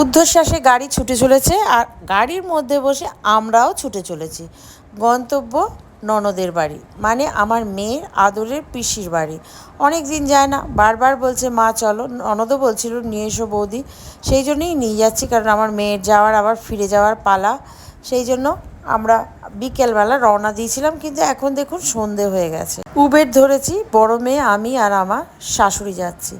ঊর্ধ্বশ্বাসে গাড়ি ছুটে চলেছে আর গাড়ির মধ্যে বসে আমরাও ছুটে চলেছি। গন্তব্য ননদের বাড়ি মানে আমার মেয়ের আদরের পিসির বাড়ি। অনেক দিন যায় না, বারবার বলছে, মা, চলো। ননদও বলছিল, নিয়ে এসো বৌদি। সেই জন্যই নিয়ে যাচ্ছি, কারণ আমার মেয়ের যাওয়ার, আবার ফিরে যাওয়ার পালা। সেই জন্য আমরা বিকেলবেলা রওনা দিয়েছিলাম, কিন্তু এখন দেখুন সন্ধে হয়ে গেছে। উবের ধরেছি, বড় মেয়ে, আমি আর আমার শাশুড়ি যাচ্ছি।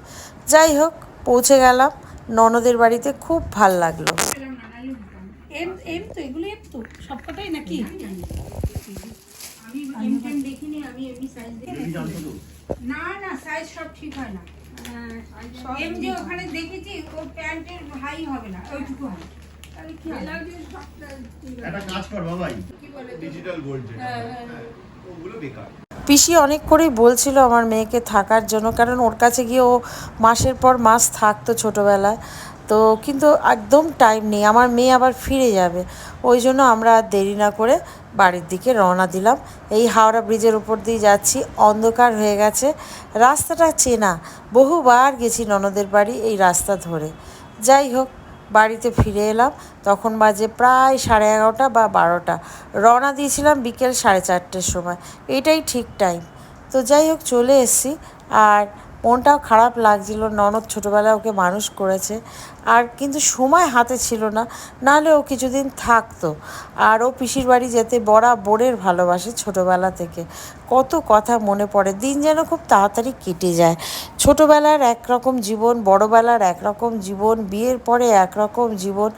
যাই হোক, পৌঁছে গেলাম। ননদের বাড়িতে খুব ভালো লাগল। এম এম তো এগুলো এম তো সবকটাই নাকি? আমি এম টেম দেখিনি আমি এমনি সাইজ দেখি না না সাইজ সব ঠিক হয় না। এম যে ওখানে দেখেছি ও প্যান্টের হাই হবে না ওইটুকু হবে। তাহলে কি একটা কাজ কর বাবাই। ডিজিটাল গোল্ড ওগুলো বেকার। পিসি অনেক করেই বলছিল আমার মেয়েকে থাকার জন্য, কারণ ওর কাছে গিয়ে ও মাসের পর মাস থাকতো ছোটোবেলায়। তো কিন্তু একদম টাইম নেই, আমার মেয়ে আবার ফিরে যাবে। ওই জন্য আমরা আর দেরি না করে বাড়ির দিকে রওনা দিলাম। এই হাওড়া ব্রিজের উপর দিয়ে যাচ্ছি, অন্ধকার হয়ে গেছে। রাস্তাটা চেনা, বহুবার গেছি ননদের বাড়ি এই রাস্তা ধরে। যাই হোক বাড়িতে ফিরে এলাম। তখন বাজে প্রায় সাড়ে এগারোটা বা বারোটা। রওনা দিয়েছিলাম বিকেল সাড়ে চারটের সময়। এটাই ঠিক টাইম তো যাই হোক, চলে এসছি। আর মনটাও খারাপ লাগছিল। ননদ ছোটোবেলায় ওকে মানুষ করেছে। আর কিন্তু সময় হাতে ছিল না, নাহলে ও কিছুদিন থাকতো। আর ও পিসির বাড়ি যেতে বড়া বোরের ভালোবাসে ছোটোবেলা থেকে। কত কথা মনে পড়ে, দিন যেন খুব তাড়াতাড়ি কেটে যায়। ছোটোবেলার একরকম জীবন, বড়োবেলার একরকম জীবন, বিয়ের পরে একরকম জীবন।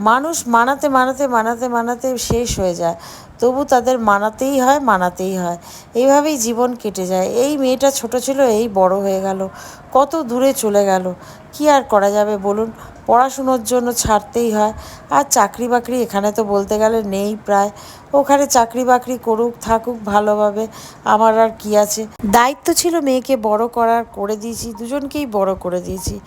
মানুষ মানাতে মানাতে মানাতে মানাতে শেষ হয়ে যায়। তবু তাদের মানাতেই হয় মানাতেই হয়। এইভাবেই জীবন কেটে যায়। এই মেয়েটা ছোট ছিল, এই বড় হয়ে গেল। কত দূরে চলে গেল। কি আর করা যাবে বলুন? পড়াশুনোর জন্য ছাড়তেই হয়। আর চাকরি বাকরি এখানে তো বলতে গেলে নেই প্রায়। ওখানে চাকরি বাকরি করুক, থাকুক, ভালোভাবে। আমার আর কি আছে? দায়িত্ব ছিল মেয়েকে বড় করার, করে দিয়েছি। দুজনকেই বড় করে দিয়েছি।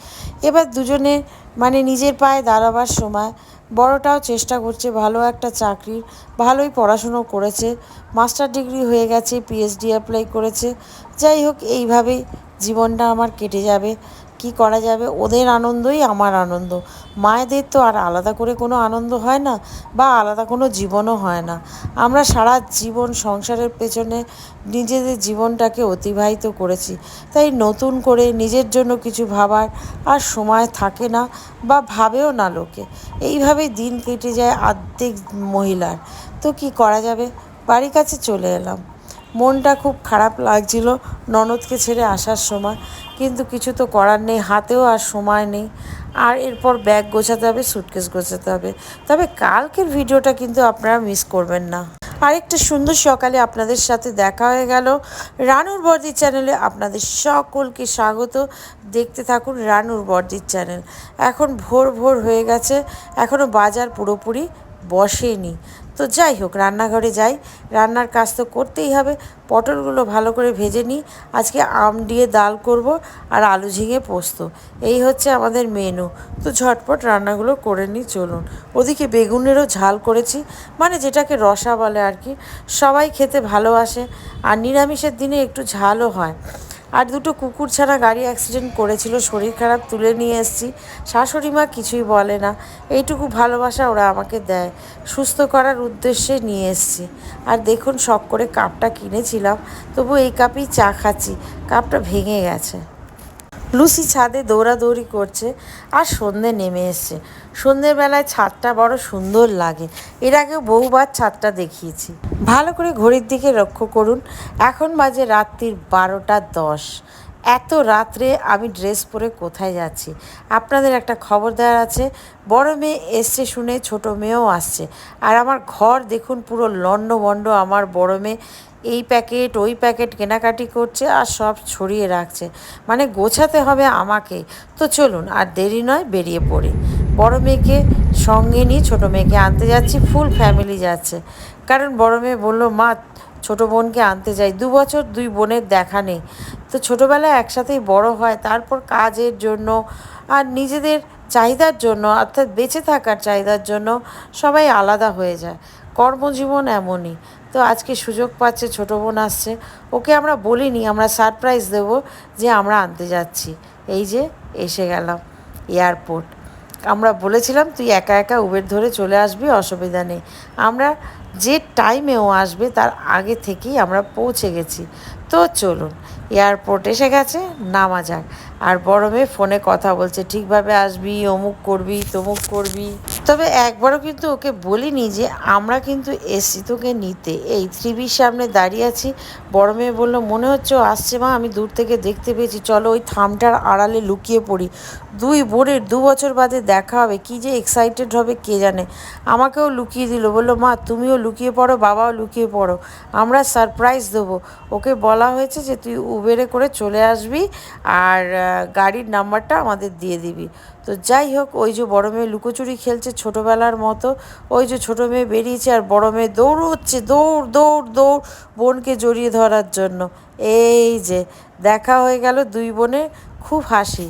এবার দুজনে মানে নিজের পায়ে দাঁড়াবার সময়। বড়টাও চেষ্টা করছে, ভালো একটা চাকরির, ভালোই পড়াশুনো করেছে, মাস্টার ডিগ্রি হয়ে গেছে পিএইচডি অ্যাপ্লাই করেছে। যাই হোক, এইভাবেই জীবনটা আমার কেটে যাবে। কি করা যাবে? ওদের আনন্দই আমার আনন্দ। মায়েদের তো আর আলাদা করে কোনো আনন্দ হয় না বা আলাদা কোনো জীবনও হয় না। আমরা সারা জীবন সংসারের পেছনে নিজেদের জীবনটাকে অতিবাহিত করেছি। তাই নতুন করে নিজের জন্য কিছু ভাবার আর সময় থাকে না বা ভাবেও না লোকে। এইভাবেই দিন কেটে যায় আর্ধেক মহিলার। তো কি করা যাবে? বাড়ির কাছে চলে এলাম। মনটা খুব খারাপ লাগছিল ননদকে ছেড়ে আসার সময়। কিন্তু কিছু তো করার নেই, হাতেও আর সময় নেই। আর এরপর ব্যাগ গোছাতে হবে সুটকেস গোছাতে হবে। তবে কালকের ভিডিওটা কিন্তু আপনারা মিস করবেন না। আরেকটা সুন্দর সকালে আপনাদের সাথে দেখা হয়ে গেল। রানুর বর্দির চ্যানেলে আপনাদের সকলকে স্বাগত। দেখতে থাকুন রানুর বর্দির চ্যানেল এখন ভোর ভোর হয়ে গেছে এখনও বাজার পুরোপুরি বসেনি। তো যাই হোক, রান্নাঘরে যাই। রান্নার কাজ তো করতেই হবে। পটলগুলো ভালো করে ভেজে নিই। আজকে আম দিয়ে ডাল করব আর আলু ঝিঙে পোস্ত। এই হচ্ছে আমাদের মেনু তো ঝটপট রান্নাগুলো করে নিই, চলুন। ওদিকে বেগুনেরও ঝাল করেছি। মানে যেটাকে রসা বলে আর কি। সবাই খেতে ভালোবাসে। আর নিরামিষের দিনে একটু ঝালও হয়। আর দুটো কুকুর ছাড়া গাড়ি অ্যাক্সিডেন্ট করেছিল, শরীর খারাপ তুলে নিয়ে এসেছি। শাশুড়ি মা কিছুই বলে না। এইটুকু ভালোবাসা ওরা আমাকে দেয়। সুস্থ করার উদ্দেশ্যে নিয়ে এসেছি। আর দেখুন শখ করে কাপটা কিনেছিলাম। তবু এই কাপেই চা খাচ্ছি। কাপটা ভেঙে গেছে। লুসি ছাদে দৌড়াদৌড়ি করছে আর সন্ধে নেমে এসছে। সন্ধ্যেবেলায় ছাদটা বড় সুন্দর লাগে। এর আগেও বহুবার ছাদটা দেখিয়েছি। ভালো করে ঘড়ির দিকে লক্ষ্য করুন, এখন বাজে রাত্রির বারোটা দশ। এত রাত্রে আমি ড্রেস পরে কোথায় যাচ্ছি? আপনাদের একটা খবর দেওয়ার আছে। বড় মেয়ে এসছে শুনে ছোট মেয়েও আসছে। আর আমার ঘর দেখুন পুরো লন্ডভন্ড আমার বড় মেয়ে। এই প্যাকেট, ওই প্যাকেট কেনাকাটি করছে আর সব ছড়িয়ে রাখছে। মানে গোছাতে হবে আমাকে। তো চলুন, আর দেরি নয়, বেরিয়ে পড়ি। বড় মেয়েকে সঙ্গে নিয়ে ছোটো মেয়েকে আনতে যাচ্ছি, ফুল ফ্যামিলি যাচ্ছে। কারণ বড় মেয়ে বলল, মা, ছোটো বোনকে আনতে যাই। দু বছর দুই বোনের দেখা নেই। তো ছোটোবেলায় একসাথেই বড় হয়, তারপর কাজের জন্য আর নিজেদের চাহিদার জন্য, অর্থাৎ বেঁচে থাকার চাহিদার জন্য সবাই আলাদা হয়ে যায়। কর্মজীবন এমনই। তো আজকে সুযোগ পাচ্ছে, ছোটো বোন আসছে, ওকে আমরা বলিনি, আমরা সারপ্রাইজ দেব যে আমরা আনতে যাচ্ছি। এই যে এসে গেলাম এয়ারপোর্ট আমরা বলেছিলাম, তুই একা একা উবের ধরে চলে আসবি, অসুবিধা নেই। আমরা যে টাইমে ও আসবে তার আগে থেকেই আমরা পৌঁছে গেছি। তো চলুন এয়ারপোর্ট এসে গেছে, নামা যাক। আর বড় মেয়ে ফোনে কথা বলছে, ঠিকভাবে আসবি, অমুক করবি, তমুক করবি। তবে একবারও কিন্তু ওকে বলিনি যে আমরা কিন্তু এসছি তোকে নিতে। এই থ্রিবির সামনে দাঁড়িয়ে আছি বড় মেয়ে বলল, মনে হচ্ছে আসছে মা, আমি দূর থেকে দেখতে পেয়েছি। চলো ওই থামটার আড়ালে লুকিয়ে পড়ি। দুই বোনের দু বছর বাদে দেখা হবে, কি যে এক্সাইটেড হবে কে জানে। আমাকেও লুকিয়ে দিল, বলল, মা, তুমিও লুকিয়ে পড়ো, বাবাও লুকিয়ে পড়ো। আমরা সারপ্রাইজ দেবো। ওকে বলা হয়েছে যে তুই উবেরে করে চলে আসবি আর গাড়ির নাম্বারটা আমাদের দিয়ে দিবি। তো যাই হোক, ওই যে বড় মেয়ে লুকোচুরি খেলছে ছোটোবেলার মতো, ওই যে ছোটো মেয়ে বেরিয়েছে আর বড় মেয়ে দৌড়চ্ছে, দৌড় দৌড় দৌড় বোনকে জড়িয়ে ধরার জন্য। এই যে, দেখা হয়ে গেল দুই বোনের খুব হাসি।